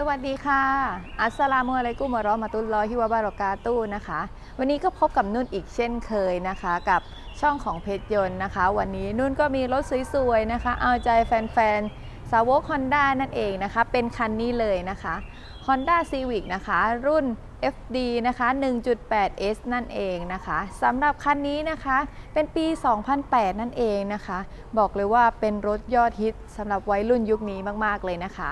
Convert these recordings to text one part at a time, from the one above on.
สวัสดีค่ะ อัสสลามุอะลัยกุมวะเราะมะตุลลอฮิวะบารอกาตู้นะคะ วันนี้ก็พบกับนุ่นอีกเช่นเคยนะคะ กับช่องของเพชรยนต์นะคะ วันนี้นุ่นก็มีรถสวยๆนะคะ เอาใจแฟนๆ สาวก Honda นั่นเองนะคะ เป็นคันนี้เลยนะคะ Honda Civic นะคะ รุ่น FD นะคะ 1.8S นั่นเองนะคะสำหรับคันนี้นะคะ เป็นปี 2008 นั่นเองนะคะ บอกเลยว่าเป็นรถยอดฮิตสำหรับวัยรุ่นยุคนี้มากๆเลยนะคะ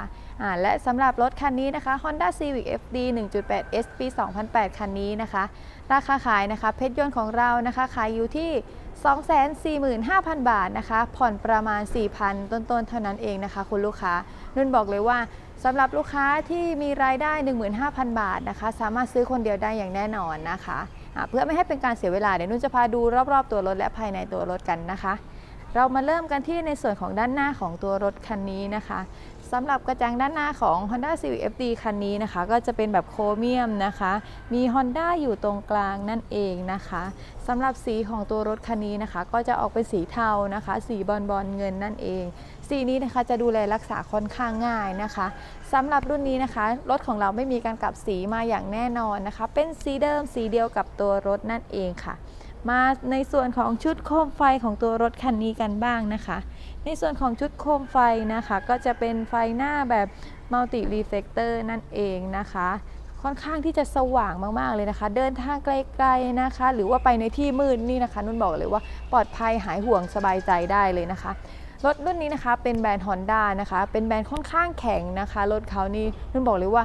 และสำหรับรถคันนี้นะคะ Honda Civic FD 1.8S ปี 2008 คันนี้นะคะ ราคาขายนะคะ เพชรยนต์ของเรานะคะ ขายอยู่ที่ 245,000 บาทนะคะ ผ่อนประมาณ 4,000 ต้นๆ เท่านั้นเองนะคะ คุณลูกค้า นุ่นบอกเลยว่าสำหรับลูกค้าที่มีรายได้ 15,000 บาทนะคะ สามารถซื้อคนเดียวได้อย่างแน่นอนนะคะะเพื่อไม่ให้เป็นการเสียเวลา เดี๋ยวนุ่นจะพาดูรอบๆ ตัวรถและภายในตัวรถกันนะคะ เรามาเริ่มกันที่ในส่วนของด้านหน้าของตัวรถคันนี้นะคะ สำหรับกระจังด้านหน้าของ Honda Civic FD คันนี้นะคะ ก็จะเป็นแบบโครเมียมนะคะ มี Honda อยู่ตรงกลางนั่นเองนะคะสำหรับสีของตัวรถคันนี้นะคะ ก็จะออกเป็นสีเทานะคะ สีบอลบอลเงินนั่นเอง สีนี้นะคะจะดูแลรักษาค่อนข้างง่ายนะคะสำหรับรุ่นนี้นะคะรถของเราไม่มีการกลับสีมาอย่างแน่นอนนะคะ เป็นสีเดิมสีเดียวกับตัวรถนั่นเองค่ะ มาในส่วนของชุดโคมไฟของตัวรถคันนี้กันบ้างนะคะ ในส่วนของชุดโคมไฟนะคะ ก็จะเป็นไฟหน้าแบบมัลติรีเฟกเตอร์นั่นเองนะคะ ค่อนข้างที่จะสว่างมาก ๆ เลยนะคะ เดินทางไกลๆนะคะ หรือว่าไปในที่มืดนี่นะคะ นุ่นบอกเลยว่าปลอดภัยหายห่วงสบายใจได้เลยนะคะรถรุ่นนี้นะคะเป็นแบรนด์ Honda นะคะ เป็นแบรนด์ค่อนข้างแข็งนะคะ รถเขานี่นุ่นบอกเลยว่า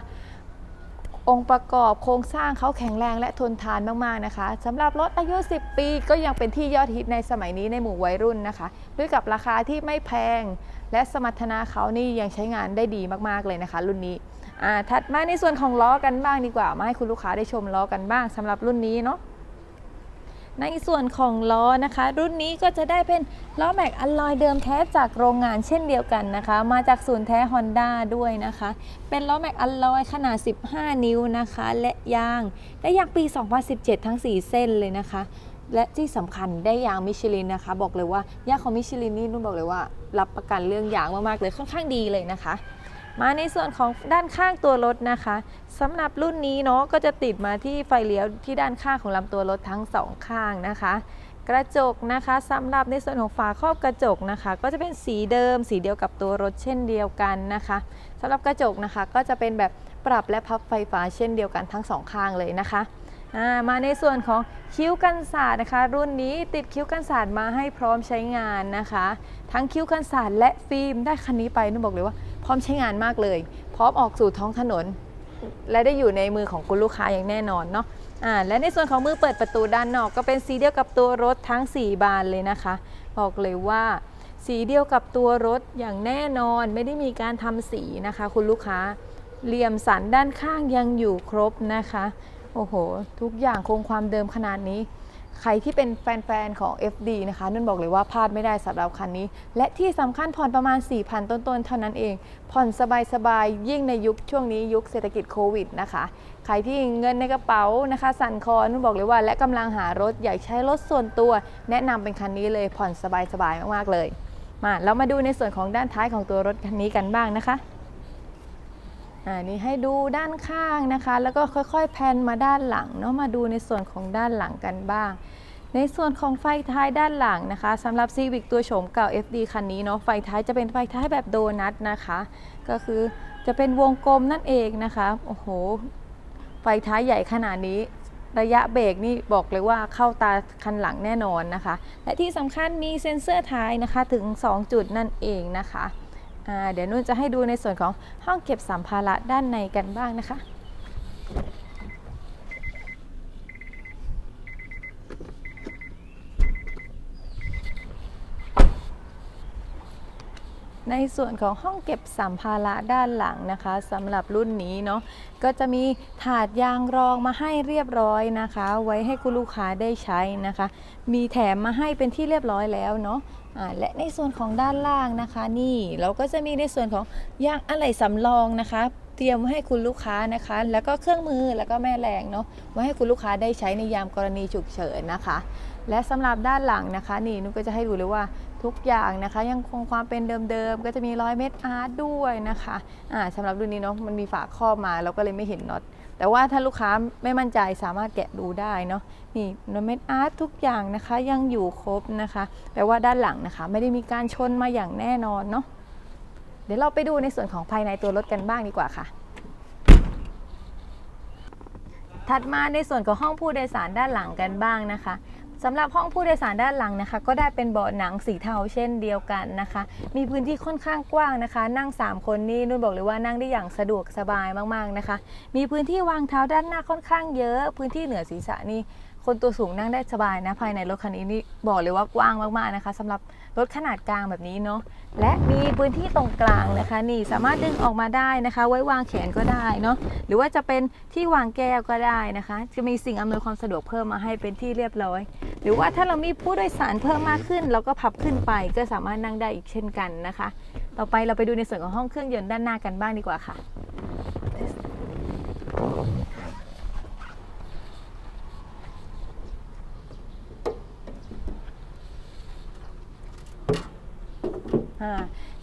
องค์ประกอบโครงสร้างเขาแข็งแรงและทนทานมากๆนะคะสำหรับรถอายุ 10 ปีก็ยังเป็นที่ยอดฮิตในสมัยนี้ในหมู่วัยรุ่นนะคะ ด้วยกับราคาที่ไม่แพง และสมรรถนะเขานี่ยังใช้งานได้ดีมากๆเลยนะคะ รุ่นนี้ถัดมาในส่วนของล้อกันบ้างดีกว่ามาให้คุณลูกค้าได้ชมล้อกันบ้างสำหรับรุ่นนี้เนาะ ในส่วนของล้อนะคะ รุ่นนี้ก็จะได้เป็นล้อแม็กอลลอยเดิมแท้จากโรงงานเช่นเดียวกันนะคะ มาจากศูนย์แท้ Honda ด้วยนะคะ เป็นล้อแม็กอลลอยขนาด 15 นิ้วนะคะ และยางได้ยางปี 2017 ทั้ง 4 เส้นเลยนะคะ และที่สำคัญได้ยางมิชลินนะคะ บอกเลยว่ายางของมิชลินนี่นุ่นบอกเลยว่า รับประกันเรื่องยางมากๆเลยค่อนข้างดีเลยนะคะ มาในส่วนของด้านข้างตัวรถนะคะสำหรับรุ่นนี้เนาะก็จะติดมาที่ไฟเลี้ยวที่ด้านข้างของลำตัวรถทั้งสองข้างนะคะ กระจกนะคะสำหรับในส่วนของฝาครอบกระจกนะคะ ก็จะเป็นสีเดิม สีเดียวกับตัวรถเช่นเดียวกันนะคะสำหรับกระจกนะคะก็จะเป็นแบบปรับและพับไฟฟ้าเช่นเดียวกันทั้งสองข้างเลยนะคะามาในส่วนของคิ้วกันศาสตร์นะคะ รุ่นนี้ติดคิ้วกันศาสตร์มาให้พร้อมใช้งานนะคะ ทั้งคิ้วกันศาสตร์และฟิล์มได้คันนี้ไปนุ่บอกเลยว่า ร้อมใช้งานมากเลย พร้อมออกสู่ท้องถนน และได้อยู่ในมือของคุณลูกค้าอย่างแน่นอนเนาะอ่าและในส่วนของมือเปิดประตูด้านนอก ก็เป็นสีเดียวกับตัวรถทั้ง 4 บานเลยนะคะ บอกเลยว่าสีเดียวกับตัวรถอย่างแน่นอนไม่ได้มีการทำสีนะคะ คุณลูกค้าเหลี่ยมสันด้านข้างยังอยู่ครบนะคะ โอ้โห ทุกอย่างคงความเดิมขนาดนี้ ใครที่เป็นแฟนๆของ FD นะคะนุ่นบอกเลยว่าพลาดไม่ได้สำหรับคันนี้ และที่สำคัญผ่อนประมาณ 4,000 ต้นๆ เท่านั้นเอง ผ่อนสบายๆ ยิ่งในยุคช่วงนี้ยุคเศรษฐกิจโควิดนะคะใครที่เงินในกระเป๋านะคะ สั่นคอนุ่นบอกเลยว่า และกำลังหารถอยากใช้รถส่วนตัว แนะนำเป็นคันนี้เลยผ่อนสบายๆมากๆเลยมาเรามาดูในส่วนของด้านท้ายของตัวรถคันนี้กันบ้างนะคะ อ่านี่ให้ดูด้านข้างนะคะ แล้วก็ค่อยๆแพนมาด้านหลังเนาะมาดูในส่วนของด้านหลังกันบ้าง ในส่วนของไฟท้ายด้านหลังนะคะสำหรับ Civic ตัวโฉมเก่า FD คันนี้เนาะไฟท้ายจะเป็นไฟท้ายแบบโดนัทนะคะ ก็คือจะเป็นวงกลมนั่นเองนะคะโอ้โหไฟท้ายใหญ่ขนาดนี้ระยะเบรกนี่บอกเลยว่าเข้าตาคันหลังแน่นอนนะคะ และที่สำคัญมีเซ็นเซอร์ท้ายนะคะถึง 2 จุดนั่นเองนะคะ เดี๋ยวนุ่นจะให้ดูในส่วนของห้องเก็บสัมภาระด้านในกันบ้างนะคะในส่วนของห้องเก็บสัมภาระด้านหลังนะคะสำหรับรุ่นนี้เนาะก็จะมีถาดยางรองมาให้เรียบร้อยนะคะ ไว้ให้คุณลูกค้าได้ใช้นะคะ มีแถมมาให้เป็นที่เรียบร้อยแล้วเนาะ และในส่วนของด้านล่างนะคะนี่เราก็จะมีในส่วนของยางอะไหล่สำรองนะคะ เตรียมไว้ให้คุณลูกค้านะคะ แล้วก็เครื่องมือแล้วก็แม่แรงเนาะไว้ให้คุณลูกค้าได้ใช้ในยามกรณีฉุกเฉินนะคะ และสำหรับด้านหลังนะคะ นี่นุกก็จะให้ดูเลยว่าทุกอย่างนะคะ ยังคงความเป็นเดิมๆก็จะมีรอยเม็ดอาร์ตด้วยนะคะอ่าสำหรับรุ่นนี้เนาะมันมีฝาครอบมาเราก็เลยไม่เห็นน็อต แต่ว่าถ้าลูกค้าไม่มั่นใจสามารถแกะดูได้เนาะนี่โนเม็ดอาร์ตทุกอย่างนะคะยังอยู่ครบนะคะแปลว่าด้านหลังนะคะ ไม่ได้มีการชนมาอย่างแน่นอนเนาะเดี๋ยวเราไปดูในส่วนของภายในตัวรถกันบ้างดีกว่าค่ะ ถัดมาในส่วนของห้องผู้โดยสารด้านหลังกันบ้างนะคะ สำหรับห้องผู้โดยสารด้านหลังนะคะ ก็ได้เป็นเบาะหนังสีเทาเช่นเดียวกันนะคะ มีพื้นที่ค่อนข้างกว้างนะคะ นั่ง 3 คนนี่นุ่นบอกเลยว่านั่งได้อย่างสะดวกสบายมากๆนะคะ มีพื้นที่วางเท้าด้านหน้าค่อนข้างเยอะ พื้นที่เหนือศีรษะนี่ คนตัวสูงนั่งได้สบายนะ ภายในรถคันนี้นี่บอกเลยว่ากว้างมากๆนะคะสำหรับรถขนาดกลางแบบนี้เนาะและมีพื้นที่ตรงกลางนะคะ นี่สามารถดึงออกมาได้นะคะ ไว้วางแขนก็ได้เนาะหรือว่าจะเป็นที่วางแก้วก็ได้นะคะ จะมีสิ่งอำนวยความสะดวกเพิ่มมาให้เป็นที่เรียบร้อย หรือว่าถ้าเรามีผู้โดยสารเพิ่มมากขึ้น เราก็พับขึ้นไปก็สามารถนั่งได้อีกเช่นกันนะคะ ต่อไปเราไปดูในส่วนของห้องเครื่องยนต์ด้านหน้ากันบ้างดีกว่าค่ะ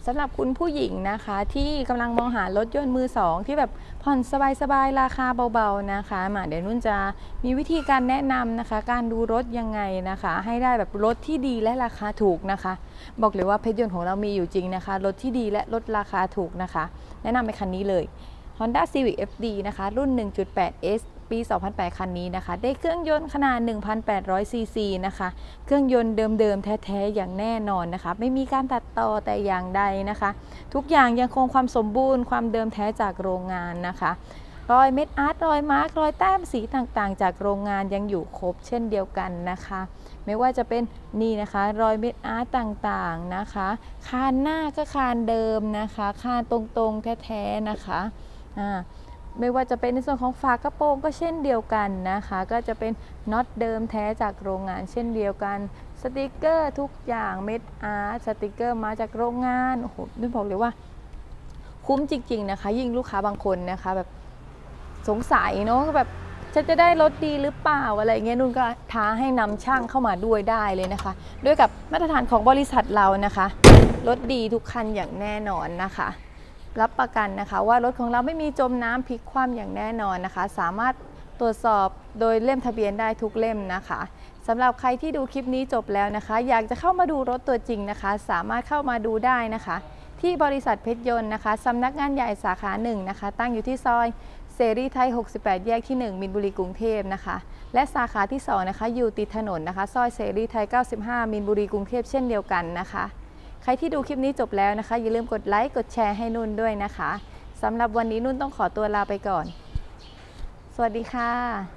สำหรับคุณผู้หญิงนะคะ ที่กำลังมองหารถยนต์มือสองที่แบบผ่อนสบายๆ ราคาเบาๆนะคะมาเดี๋ยวนุ่นจะมีวิธีการแนะนำนะคะ การดูรถยังไงนะคะ ให้ได้แบบรถที่ดีและราคาถูกนะคะ บอกเลยว่าเพชรยนต์ของเรามีอยู่จริงนะคะ รถที่ดีและรถราคาถูกนะคะ แนะนำไปคันนี้เลย Honda Civic FD นะคะ รุ่น 1.8S ปี 2008 คันนี้นะคะ ได้เครื่องยนต์ขนาด 1,800 ซีซีนะคะ เครื่องยนต์เดิมๆ แท้ๆ อย่างแน่นอนนะคะ ไม่มีการตัดต่อแต่อย่างใดนะคะ ทุกอย่างยังคงความสมบูรณ์ความเดิมแท้จากโรงงานนะคะรอยเม็ดอาร์ตรอยมาร์กรอยแต้มสีต่างๆ จากโรงงานยังอยู่ครบเช่นเดียวกันนะคะ ไม่ว่าจะเป็นนี่นะคะ รอยเม็ดอาร์ตต่างๆนะคะ คานหน้าก็คานเดิมนะคะ คานตรงๆแท้ๆนะคะอ่า ไม่ว่าจะเป็นในส่วนของฝากระโปรงก็เช่นเดียวกันนะคะ ก็จะเป็นน็อตเดิมแท้จากโรงงานเช่นเดียวกัน สติกเกอร์ทุกอย่างเม็ดอาร์ตสติกเกอร์มาจากโรงงานโอ้โหไม่บอกเลยว่า คุ้มจริง ๆ นะคะ ยิ่งลูกค้าบางคนนะคะแบบสงสัยเนาะแบบฉันจะได้รถดีหรือเปล่าอะไรเงี้ยนุ่นก็ท้าให้นำช่างเข้ามาด้วยได้เลยนะคะ ด้วยกับมาตรฐานของบริษัทเรานะคะรถดีทุกคันอย่างแน่นอนนะคะ รับประกันนะคะ ว่ารถของเราไม่มีจมน้ำพลิกคว่ำอย่างแน่นอนนะคะ สามารถตรวจสอบโดยเล่มทะเบียนได้ทุกเล่มนะคะสำหรับใครที่ดูคลิปนี้จบแล้วนะคะ อยากจะเข้ามาดูรถตัวจริงนะคะ สามารถเข้ามาดูได้นะคะ ที่บริษัทเพชรยนต์นะคะสำนักงานใหญ่สาขาหนึ่งนะคะ ตั้งอยู่ที่ซอยเสรีไทย 68 แยกที่ 1 มินบุรีกรุงเทพนะคะ และสาขาที่2นะคะอยู่ติดถนนนะคะ ซอยเสรีไทย 95 มินบุรีกรุงเทพเช่นเดียวกันนะคะ ครที่ดูคลิปนี้จบแล้วนะคะ อย่าลืมกดไลค์กดแชร์ให้นุ่นด้วยนะคะสำหรับวันนี้นุ่นต้องขอตัวลาไปก่อน สวัสดีค่ะ